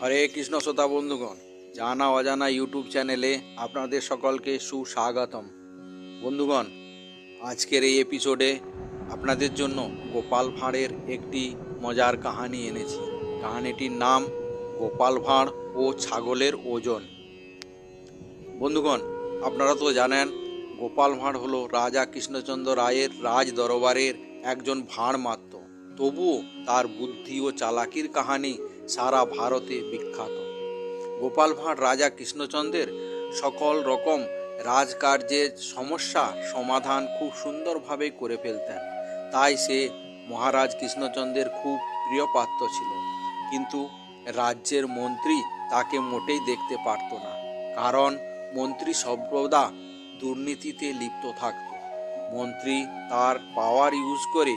হরে কৃষ্ণ শ্রোতা বন্ধুগণ, জানা অজানা ইউটিউব চ্যানেলে আপনাদের সকলকে সুস্বাগতম। বন্ধুগণ, আজকের এই এপিসোডে আপনাদের জন্য গোপাল ভাঁড়ের একটি মজার কাহানি এনেছি। কাহানিটির নাম গোপাল ভাঁড় ও ছাগলের ওজন। বন্ধুগণ, আপনারা তো জানেন, গোপাল ভাঁড় হলো রাজা কৃষ্ণচন্দ্র রায়ের রাজ দরবারের একজন ভাঁড় মাত্র। তবুও তার বুদ্ধি ও চালাকির কাহানি সারা ভারতে বিখ্যাত। গোপাল ভাঁড়, রাজা কৃষ্ণচন্দ্রের সকল রকম রাজকার্যের সমস্যা সমাধান খুব সুন্দরভাবে করে ফেলতেন। তাই সে মহারাজ কৃষ্ণচন্দ্রের খুব প্রিয় পাত্র ছিল। কিন্তু রাজ্যের মন্ত্রী তাকে মোটেই দেখতে পারত না। কারণ মন্ত্রী সর্বদা দুর্নীতিতে লিপ্ত থাকত। মন্ত্রী তার পাওয়ার ইউজ করে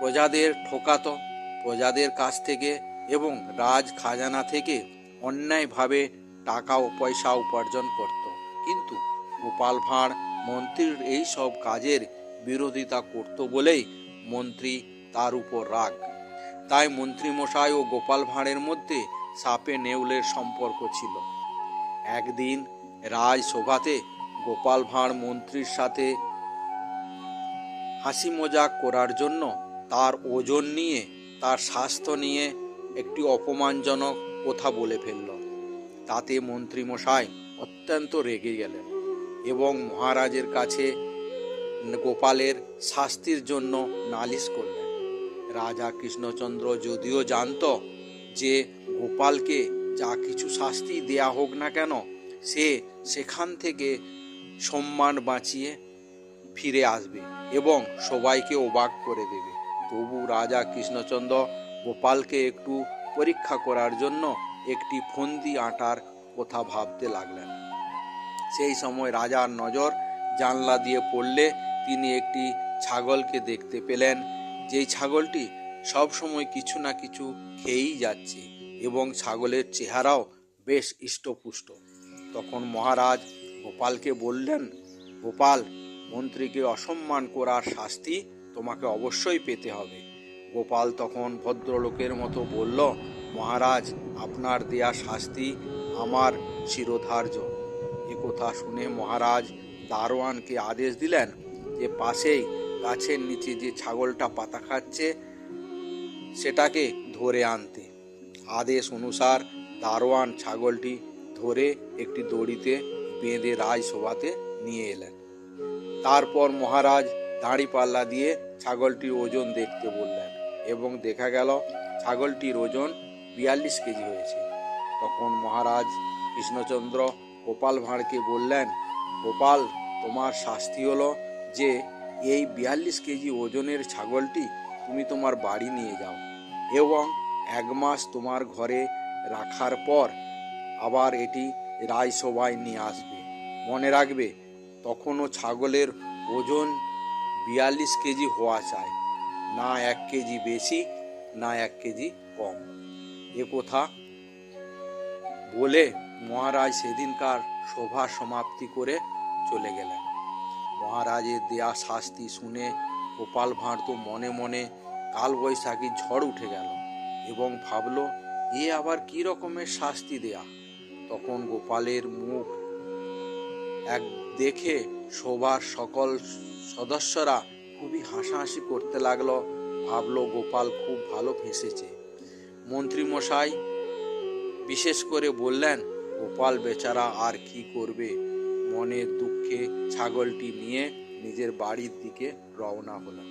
প্রজাদের ঠকাতো। প্রজাদের কাছ থেকে এবং রাজ খাজানা থেকে অন্যায়ভাবে টাকা ও পয়সা উপার্জন করত। কিন্তু গোপাল ভাঁড় মন্ত্রীর এই সব কাজের বিরোধিতা করত বলেই মন্ত্রী তার উপর রাগ। তাই মন্ত্রী মশাই ও গোপাল ভাঁড়ের মধ্যে সাপে নেউলের সম্পর্ক ছিল। একদিন রাজসভাতে গোপাল ভাঁড় মন্ত্রীর সাথে হাসি মজাক করার জন্য তার ওজন নিয়ে তার স্বাস্থ্য নিয়ে একটি অপমানজনক কথা বলে ফেলল। তাতে মন্ত্রী মশাই অত্যন্ত রেগে গেলেন এবং মহারাজের কাছে গোপালের শাস্তির জন্য নালিশ করলেন। রাজা কৃষ্ণচন্দ্র যদিও জানত যে গোপালকে যা কিছু শাস্তি দেয়া হোক না কেন, সে সেখান থেকে সম্মান বাঁচিয়ে ফিরে আসবে এবং সবাইকে অবাক করে দেবে। তবু রাজা কৃষ্ণচন্দ্র গোপালকে একটু পরীক্ষা করার জন্য একটি ফন্দি আটার কথা ভাবতে লাগলেন। সেই সময় রাজার নজর জানলা দিয়ে পড়লে তিনি একটি ছাগলকে দেখতে পেলেন। যেই ছাগলটি সব সময় কিছু না কিছু খেয়েই যাচ্ছে এবং ছাগলের চেহারাও বেশ ইষ্টপুষ্ট। তখন মহারাজ গোপালকে বললেন, গোপাল, মন্ত্রীকে অসম্মান করার শাস্তি তোমাকে অবশ্যই পেতে হবে। গোপাল তখন ভদ্রলোকের মতো বলল, মহারাজ, আপনার দেয়া শাস্তি আমার শিরোধার্য। এ কথা শুনে মহারাজ দারোয়ানকে আদেশ দিলেন যে পাশেই গাছের নিচে যে ছাগলটা পাতা খাচ্ছে, সেটাকে ধরে আনতে। আদেশ অনুসার দারোয়ান ছাগলটি ধরে একটি দড়িতে বেঁধে রাজসভাতে নিয়ে এলেন। তারপর মহারাজ দাঁড়ি পাল্লা দিয়ে ছাগলটির ওজন দেখতে বললেন এবং দেখা গেল ছাগলটির ওজন বিয়াল্লিশ কেজি হয়েছে। তখন মহারাজ কৃষ্ণচন্দ্র গোপাল ভাঁড়কে বললেন, গোপাল, তোমার শাস্তি হলো যে এই বিয়াল্লিশ কেজি ওজনের ছাগলটি তুমি তোমার বাড়ি নিয়ে যাও এবং এক মাস তোমার ঘরে রাখার পর আবার এটি রাজসভায় নিয়ে আসবে। মনে রাখবে, তখনও ছাগলের ওজন বিয়াল্লিশ কেজি হওয়া চাই। না এক কেজি বেশি, না এক কেজি কম। এ কথা বলে মহারাজ সেদিনকার শোভা সমাপ্তি করে চলে গেলেন। মহারাজের দেয়া শাস্তি শুনে গোপাল ভাঁড় তো মনে মনে কালবৈশাখী ঝড় উঠে গেল এবং ভাবল, এ আবার কি রকমের শাস্তি দেয়া? তখন গোপালের মুখ এক দেখে শোভার সকল সদস্যরা খুবই হাসাহাসি করতে লাগল। ভাবলো গোপাল খুব ভালো ফেসেছে। মন্ত্রী মশাই বিশেষ করে বললেন, গোপাল বেচারা আর কি করবে? মনের দুঃখে ছাগলটি নিয়ে নিজের বাড়ির দিকে রওনা হলো।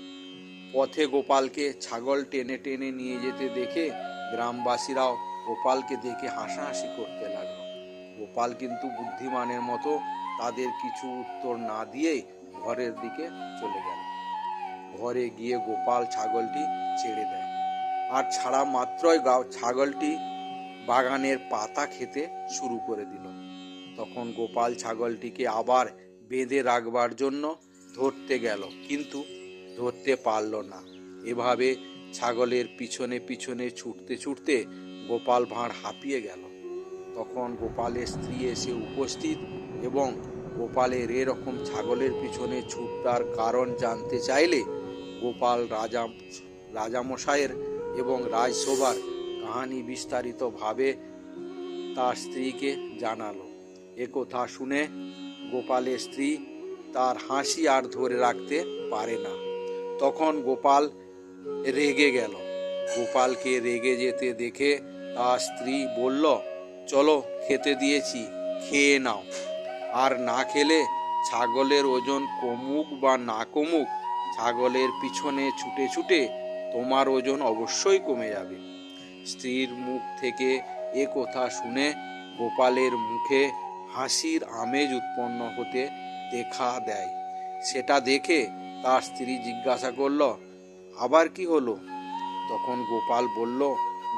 পথে গোপালকে ছাগল টেনে টেনে নিয়ে যেতে দেখে গ্রামবাসীরাও গোপালকে দেখে হাসাহাসি করতে লাগল। গোপাল কিন্তু বুদ্ধিমানের মতো তাদের কিছু উত্তর না দিয়েই ঘরের দিকে চলে গেল। ঘরে গিয়ে গোপাল ছাগলটি ছেড়ে দেয়। আর ছাড়া মাত্রই ছাগলটি বাগানের পাতা খেতে শুরু করে দিল। তখন গোপাল ছাগলটিকে আবার বেঁধে রাখবার জন্য ধরতে গেল, কিন্তু ধরতে পারল না। এভাবে ছাগলের পিছনে পিছনে ছুটতে ছুটতে গোপাল ভাঁড় হাঁপিয়ে গেল। তখন গোপালের স্ত্রী এসে উপস্থিত এবং গোপালের এরকম ছাগলের পিছনে ছুটবার কারণ জানতে চাইলে গোপাল রাজা রাজামশাইয়ের এবং রাজসভার কাহানি বিস্তারিতভাবে তার স্ত্রীকে জানালো। এ কথা শুনে গোপালের স্ত্রী তার হাসি আর ধরে রাখতে পারে না। তখন গোপাল রেগে গেল। গোপালকে রেগে যেতে দেখে তার স্ত্রী বলল, চলো খেতে দিয়েছি, খেয়ে নাও। আর না খেলে ছাগলের ওজন কমুক বা না কমুক, ছাগলের পিছনে ছুটে ছুটে তোমার ওজন অবশ্যই কমে যাবে। স্ত্রীর মুখ থেকে এ কথা শুনে গোপালের মুখে হাসির আমেজ উৎপন্ন হতে দেখা দেয়। সেটা দেখে তার স্ত্রী জিজ্ঞাসা করল, আবার কি হলো? তখন গোপাল বলল,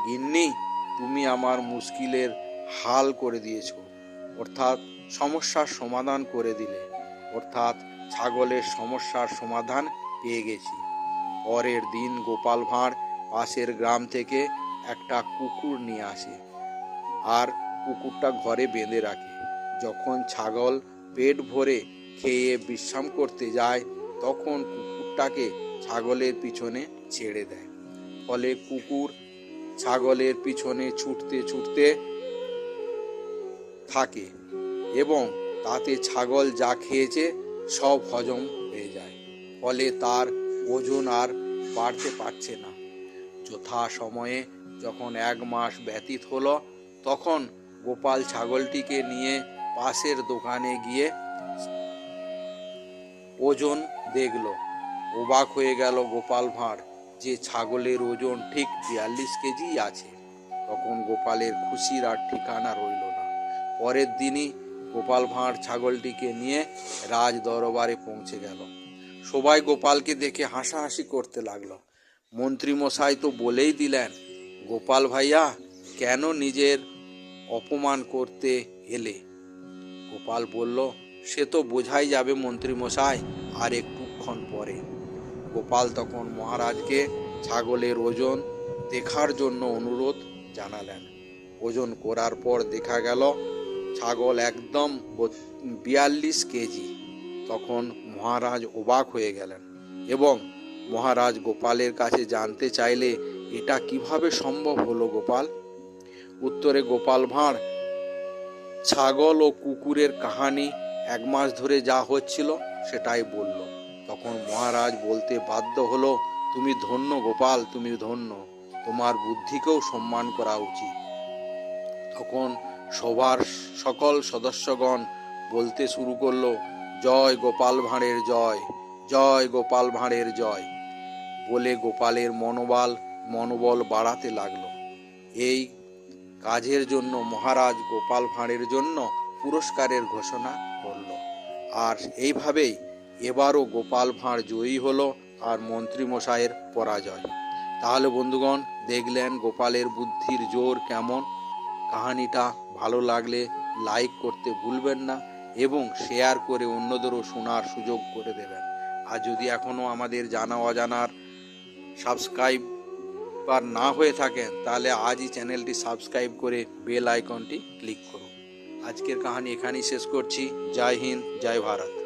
গিন্নি, তুমি আমার মুশকিলের হাল করে দিয়েছ। অর্থাৎ সমস্যার সমাধান করে দিলে। অর্থাৎ ছাগলের সমস্যার সমাধান পেয়ে গেছি। পরের দিন গোপাল ভাঁড় পাশের গ্রাম থেকে একটা কুকুর নিয়ে আসে আর কুকুরটা ঘরে বেঁধে রাখে। যখন ছাগল পেট ভরে খেয়ে বিশ্রাম করতে যায়, তখন কুকুরটাকে ছাগলের পিছনে ছেড়ে দেয়। ফলে কুকুর ছাগলের পিছনে ছুটতে ছুটতে থাকে। এবং তাতে ছাগল যা খেয়েছে সব হজম হয়ে যায়। ফলে তার ওজন আর বাড়তে পারছে না। যথা সময়ে যখন এক মাস ব্যতীত হলো, তখন গোপাল ছাগলটিকে নিয়ে পাশের দোকানে গিয়ে ওজন দেখল। অবাক হয়ে গেল গোপাল ভাঁড় যে ছাগলের ওজন ঠিক বিয়াল্লিশ কেজি আছে। তখন গোপালের খুশির আর ঠিকানা রইল না। পরের দিনই গোপাল ভাঁড় ছাগলটিকে নিয়ে রাজ দরবারে পৌঁছে গেল। সবাই গোপালকে দেখে হাসাহাসি করতে লাগল। মন্ত্রী মশাই তো বলেই দিলেন, গোপাল ভাইয়া, কেন নিজের অপমান করতে এলে? গোপাল বলল, সে তো বোঝাই যাবে মন্ত্রী মশাই আর একটুক্ষণ পরে। গোপাল তখন মহারাজকে ছাগলের ওজন দেখার জন্য অনুরোধ জানালেন। ওজন করার পর দেখা গেল ছাগল একদম বিয়াল্লিশ কেজি। তখন মহারাজ অবাক হয়ে গেলেন এবং মহারাজ গোপালের কাছে জানতে চাইলে, এটা কীভাবে সম্ভব হলো গোপাল? উত্তরে গোপাল ভাঁড়, ছাগল ও কুকুরের কাহানি এক মাস ধরে যা হচ্ছিল সেটাই বলল। তখন মহারাজ বলতে বাধ্য হলো, তুমি ধন্য গোপাল, তুমি ধন্য। তোমার বুদ্ধিকেও সম্মান করা উচিত। তখন সবার সকল সদস্যগণ বলতে শুরু করল, জয় গোপাল ভাঁড়ের জয় জয় গোপাল ভাঁড়ের জয়। বলে গোপালের মনোবল মনোবল বাড়াতে লাগল। এই কাজের জন্য মহারাজ গোপাল ভাঁড়ের জন্য পুরস্কারের ঘোষণা করল। আর এইভাবেই এবারও গোপাল ভাঁড় জয়ী হলো আর মন্ত্রী মশাইয়ের পরাজয়। তাহলে বন্ধুগণ, দেখলেন গোপালের বুদ্ধির জোর কেমন? কাহানিটা ভালো লাগলে লাইক করতে ভুলবেন না এবং শেয়ার করে অন্যদেরও শোনার সুযোগ করে দেবেন। আর যদি এখনও আমাদের জানা অজানার সাবস্ক্রাইব বা না হয়ে থাকেন, তাহলে আজই চ্যানেলটি সাবস্ক্রাইব করে বেল আইকনটি ক্লিক করুন। আজকের কাহানি এখানেই শেষ করছি। জয় হিন্দ, জয় ভারত।